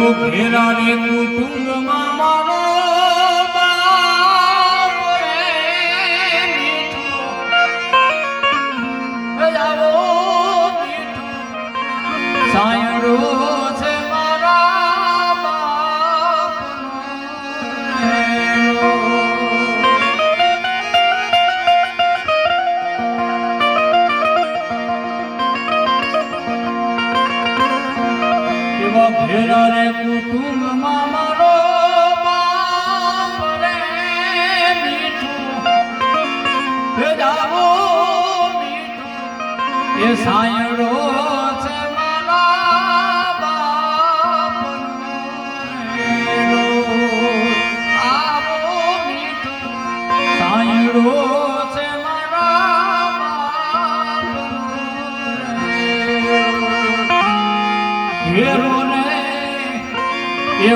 ઘેરા રે કુટુંબમાં મારો એવા ભેરા રે કુટુંબમાં મારો બાપ રે મીઠો. સાયડો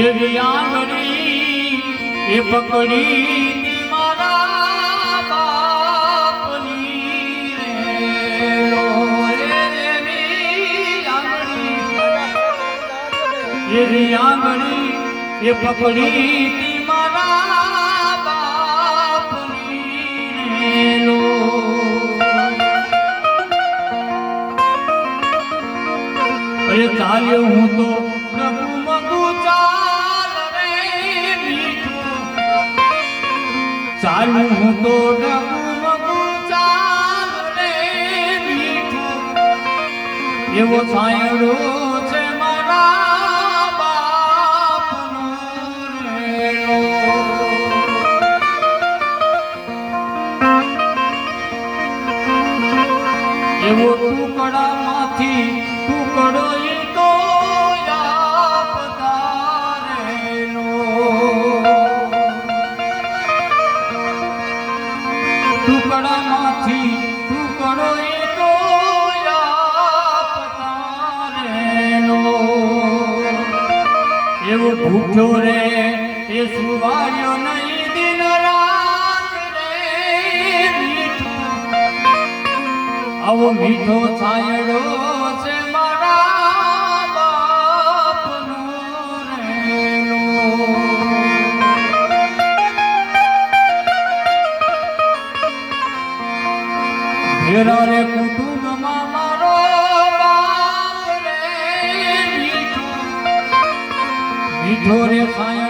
એવી આંગળી એ પકડી મારા બાપની એવી આંગળી એ પકડી ચાલ્યો હું તો ચાલુ હું તો પ્રભુ મંગુ ચાલ રે મીઠો એવો છાંયડો છે મારા બાપનો રેલો. એવો ટુકડામાંથી ટુકડો ટુકડામાંથી ટુકડો તો એવો ભૂખ્યો રે એ સુવાર્યો નહીં દિન રાત આવો મીઠો છાયડો ઘેરા રે કુટુંબમાં મારો બાપ રે મીઠો. રે છાયડો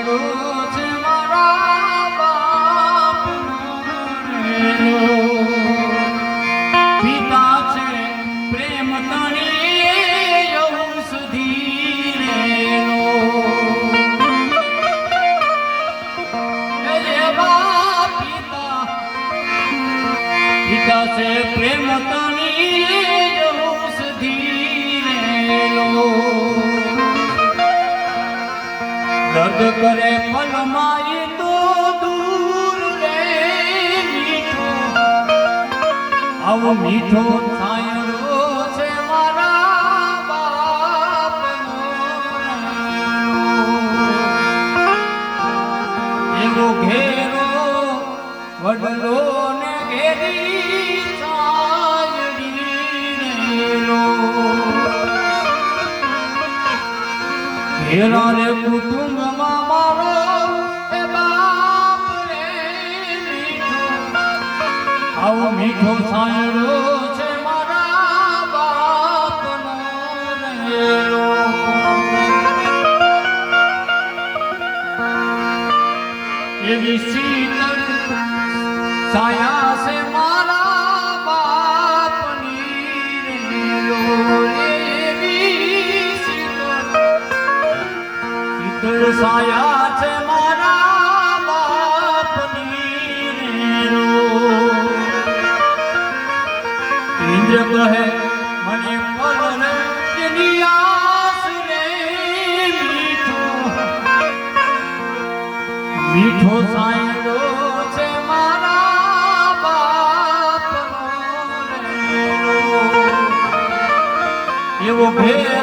આવો મીઠો છાયડો છે મારા બાપનો એવો ઘેરો વડલો ને ઘેરી. ઘેરા રે કુટુંબમાં મારો બાપ આવો મીઠો છાંયડો એવી સાયા છે મારા બાપની શીતળ સાયા છે મારા બાપની ઇન્દ્ર કહે બાપનો રેલો. એવો ભેદ